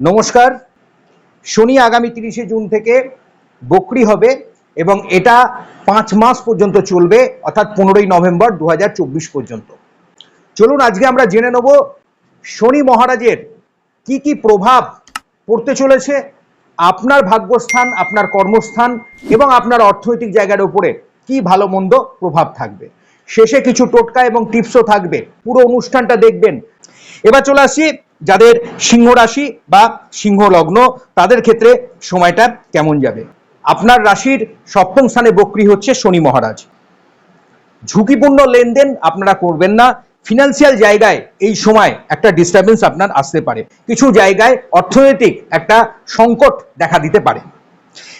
নমস্কার। শনি আগামী তিরিশে জুন থেকে বকরি হবে এবং এটা পাঁচ মাস পর্যন্ত চলবে, অর্থাৎ পনেরোই নভেম্বর দু হাজার চব্বিশ পর্যন্ত। চলুন আজকে আমরা জেনে নেব শনি মহারাজের কি কি প্রভাব পড়তে চলেছে, আপনার ভাগ্যস্থান, আপনার কর্মস্থান এবং আপনার অর্থনৈতিক জায়গার উপরে কি ভালো মন্দ প্রভাব থাকবে। শেষে কিছু টোটকা এবং টিপসও থাকবে। পুরো অনুষ্ঠানটা দেখবেন। এবার চলে আসছি যাদের সিংহ রাশি বা সিংহ লগ্ন, তাদের ক্ষেত্রে সময়টা কেমন যাবে? আপনার রাশির সপ্তম স্থানে বক্রি হচ্ছে শনি মহারাজ। ঝুঁকিপূর্ণ লেনদেন আপনারা করবেন না। ফিনান্সিয়াল জায়গায় এই সময় একটা ডিস্টারবেন্স আপনার আসতে পারে। কিছু জায়গায় অর্থনৈতিক একটা সংকট দেখা দিতে পারে।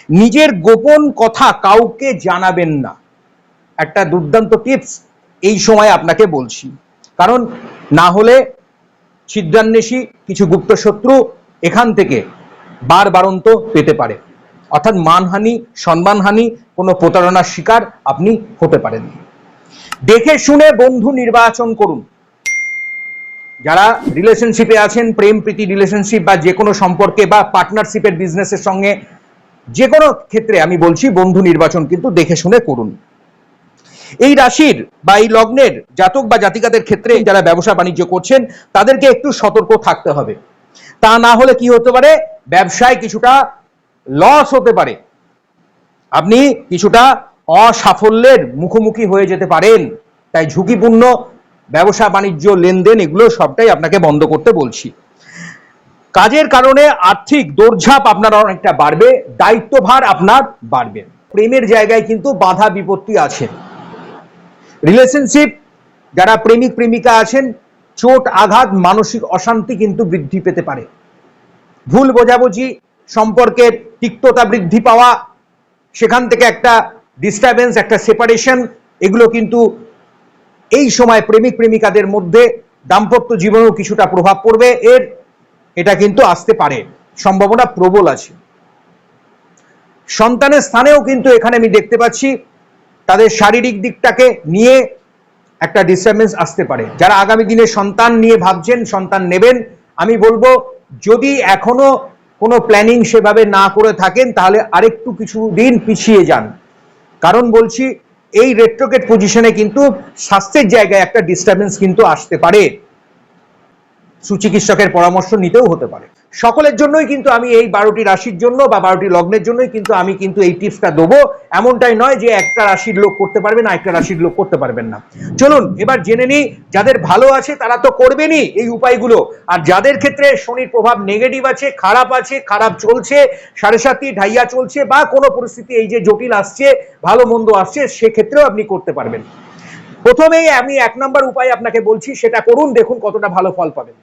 নিজের গোপন কথা কাউকে জানাবেন না। একটা দুর্দান্ত টিপস এই সময় আপনাকে বলছি। কারণ না হলে ছিদ্রান্বেষী, কিছু গুপ্ত শত্রু এখান থেকে বার বারন্ত পেতে পারে। অর্থাৎ মানহানি সম্মানহানি কোনো প্রতারণার শিকার আপনি হতে পারেন। দেখে শুনে বন্ধু নির্বাচন করুন। যারা রিলেশনশিপে আছেন, প্রেম, প্রীতি রিলেশনশিপ বা যে কোনো সম্পর্কে বা পার্টনারশিপের বিজনেসের সঙ্গে, যে কোনো ক্ষেত্রে আমি বলছি বন্ধু নির্বাচন কিন্তু দেখে শুনে করুন। এই রাশির বা এই লগ্নের জাতক বা জাতিকাদের ক্ষেত্রে যারা ব্যবসা বাণিজ্য করছেন, তাদেরকে একটু সতর্ক থাকতে হবে। তা না হলে কি হতে পারে? ব্যবসায় কিছুটা লস হতে পারে। আপনি কিছুটা অসাফল্যের মুখোমুখি হয়ে যেতে পারেন। তাই ঝুঁকিপূর্ণ ব্যবসা বাণিজ্য লেনদেন এগুলো সবটাই আপনাকে বন্ধ করতে বলছি। কাজের কারণে আর্থিক দৌড়ঝাঁপ আপনার অনেকটা বাড়বে, দায়িত্বভার আপনার বাড়বে। প্রেমের জায়গায় কিন্তু বাধা বিপত্তি আছে। রিলেশনশিপ যারা প্রেমিক প্রেমিকা আছেন, চোট, আঘাত, মানসিক অশান্তি কিন্তু বৃদ্ধি পেতে পারে। ভুল বোঝাবুঝি, সম্পর্কের তিক্ততা বৃদ্ধি পাওয়া, সেখান থেকে একটা ডিস্টারবেন্স একটা সেপারেশন এগুলো কিন্তু এই সময় প্রেমিক প্রেমিকাদের মধ্যে দাম্পত্য জীবনেও কিছুটা প্রভাব পড়বে। এর, এটা কিন্তু আসতে পারে। সম্ভাবনা প্রবল আছে। সন্তানের স্থানেও কিন্তু এখানে আমি দেখতে পাচ্ছি তাদের শারীরিক দিকটাকে নিয়ে একটা ডিস্টারবেন্স আসতে পারে। যারা আগামী দিনে সন্তান নিয়ে ভাবছেন, সন্তান নেবেন, আমি বলব, যদি এখনও কোনো প্ল্যানিং সেভাবে না করে থাকেন, তাহলে আরেকটু কিছু দিন পিছিয়ে যান। কারণ বলছি, এই রেট্রোকেট পজিশনে কিন্তু স্বাস্থ্যের জায়গায় একটা ডিস্টারবেন্স কিন্তু আসতে পারে। সুচিকিৎসকের পরামর্শ নিতেও হতে পারে। সকলের জন্যই কিন্তু আমি এই বারোটি রাশির জন্য বা বারোটি লগ্নের জন্যই কিন্তু আমি কিন্তু এই টিপসটা দেবো। এমনটাই নয় যে একটা রাশির লোক করতে পারবে না একটা রাশির লোক করতে পারবেন না। চলুন, এবার জেনে নিই, যাদের ভালো আছে তারা তো করবেনই এই উপায়গুলো। আর যাদের ক্ষেত্রে শনির প্রভাব নেগেটিভ আছে, খারাপ আছে, খারাপ চলছে, সাড়ে সাতটি ঢাইয়া চলছে বা কোনো পরিস্থিতি এই যে জটিল আসছে, ভালো মন্দ আসছে, সেক্ষেত্রেও আপনি করতে পারবেন। প্রথমেই আমি এক নম্বর উপায় আপনাকে বলছি, সেটা করুন, দেখুন কতটা ভালো ফল পাবেন।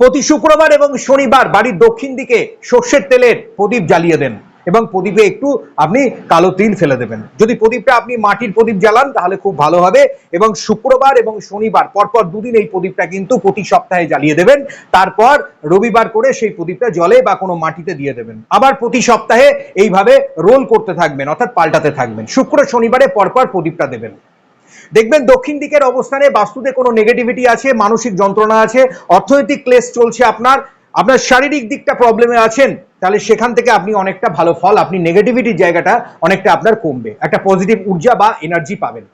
প্রতি শুক্রবার এবং শনিবার বাড়ির দক্ষিণ দিকে সর্ষের তেলের প্রদীপ জ্বালিয়ে দেন এবং প্রদীপে একটু আপনি কালো তিল ফেলে দেবেন। যদি প্রদীপটা আপনি মাটির প্রদীপ জ্বালান, তাহলে খুব ভালো হবে এবং শুক্রবার এবং শনিবার পরপর দুদিন এই প্রদীপটা কিন্তু প্রতি সপ্তাহে জ্বালিয়ে দেবেন। তারপর রবিবার করে সেই প্রদীপটা জলে বা কোনো মাটিতে দিয়ে দেবেন। আবার প্রতি সপ্তাহে এইভাবে রোল করতে থাকবেন, অর্থাৎ পাল্টাতে থাকবেন। শুক্র শনিবারে পরপর প্রদীপটা দেবেন। দেখবেন দক্ষিণ দিকের অবস্থানে বাস্তুতে কোনো নেগেটিভিটি আছে, মানসিক যন্ত্রণা আছে, অর্থনৈতিক ক্লেশ চলছে আপনার আপনার শারীরিক দিকটা প্রবলেমে আছেন, তাহলে সেখান থেকে আপনি অনেকটা ভালো ফল, আপনি নেগেটিভিটির জায়গাটা অনেকটা আপনার কমবে, একটা পজিটিভ ঊর্জা বা এনার্জি পাবেন।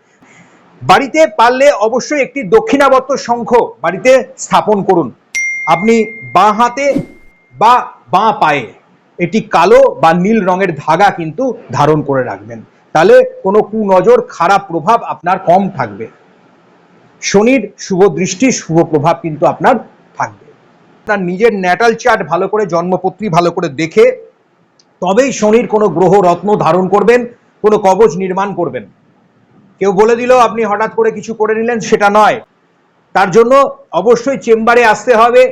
বাড়িতে পারলে অবশ্যই একটি দক্ষিণাবর্ত শঙ্খ বাড়িতে স্থাপন করুন। আপনি বাঁ হাতে বা বাঁ পায়ে, এটি কালো বা নীল রঙের ধাগা কিন্তু ধারণ করে রাখবেন। তাহলে কোনো কুনজর খারাপ প্রভাব আপনার কম থাকবে। শনির শুভ দৃষ্টি, শুভ প্রভাব কিন্তু আপনার থাকবে। আপনার নিজের ন্যাটাল চার্ট ভালো করে, জন্মপত্রী ভালো করে দেখে তবেই শনির কোনো গ্রহ, রত্ন ধারণ করবেন, কোনো কবচ নির্মাণ করবেন। কেউ বলে দিল, আপনি হঠাৎ করে কিছু করে নিলেন? সেটা নয়। তার জন্য অবশ্যই চেম্বারে আসতে হবে।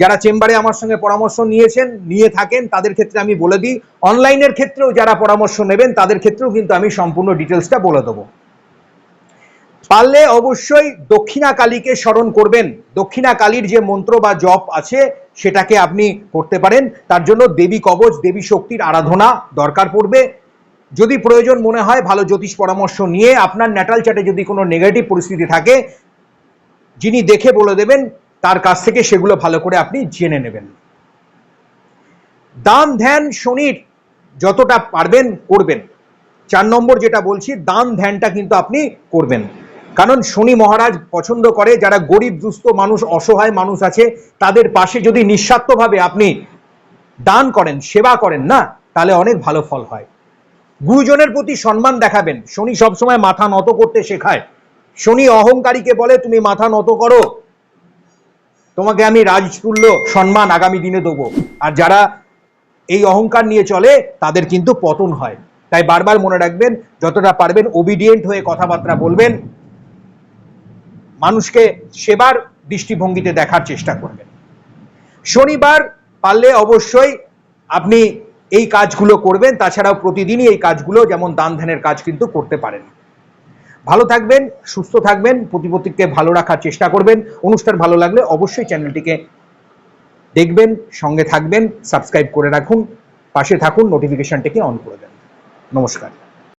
যারা চেম্বারে আমার সঙ্গে পরামর্শ নিয়েছেন, নিয়ে থাকেন, তাদের ক্ষেত্রে আমি বলে দিই, অনলাইনের ক্ষেত্রেও যারা পরামর্শ নেবেন, তাদের ক্ষেত্রেও কিন্তু আমি সম্পূর্ণ ডিটেলসটা বলে দেবো। পারলে অবশ্যই দক্ষিণা কালীকে স্মরণ করবেন। দক্ষিণা কালীর যে মন্ত্র বা জপ আছে, সেটাকে আপনি করতে পারেন। তার জন্য দেবী কবচ, দেবী শক্তির আরাধনা দরকার পড়বে। যদি প্রয়োজন মনে হয়, ভালো জ্যোতিষ পরামর্শ নিয়ে আপনার ন্যাটাল চার্টে যদি কোনো নেগেটিভ পরিস্থিতি থাকে, যিনি দেখে বলে দেবেন তার কাছ থেকে সেগুলো ভালো করে আপনি জেনে নেবেন। দান ধ্যান, শনির যতটা পারবেন করবেন। চার নম্বর যেটা বলছি দান ধ্যানটা কিন্তু আপনি করবেন। কারণ শনি মহারাজ পছন্দ করে, যারা গরিব, দুস্থ মানুষ, অসহায় মানুষ আছে, তাদের পাশে যদি নিঃস্বার্থভাবে আপনি দান করেন, সেবা করেন না, তাহলে অনেক ভালো ফল হয়। গুরুজনের প্রতি সম্মান দেখাবেন। শনি সবসময় মাথা নত করতে শেখায়। শনি অহংকারীকে বলে, তুমি মাথা নত করো। তোমাকে আমি রাজতুল্য সম্মান আগামী দিনে দেবো। আর যারা এই অহংকার নিয়ে চলে, তাদের কিন্তু পতন হয়। তাই বারবার মনে রাখবেন, যতটা পারবেন ওবিডিয়েন্ট হয়ে কথাবার্তা বলবেন। মানুষকে সেবার দৃষ্টিভঙ্গিতে দেখার চেষ্টা করবেন। শনিবার পারলে অবশ্যই আপনি এই কাজগুলো করবেন, তাছাড়াও প্রতিদিনই এই কাজগুলো, যেমন দান ধ্যানের কাজ কিন্তু করতে পারেন। ভালো থাকবেন, সুস্থ থাকবেন প্রতিপত্তিকে ভালো রাখার চেষ্টা করবেন। অনুষ্ঠান ভালো লাগলে অবশ্যই চ্যানেলটিকে দেখবেন, সঙ্গে থাকবেন, সাবস্ক্রাইব করে রাখুন, পাশে থাকুন নোটিফিকেশনটিকে অন করে দেন। নমস্কার।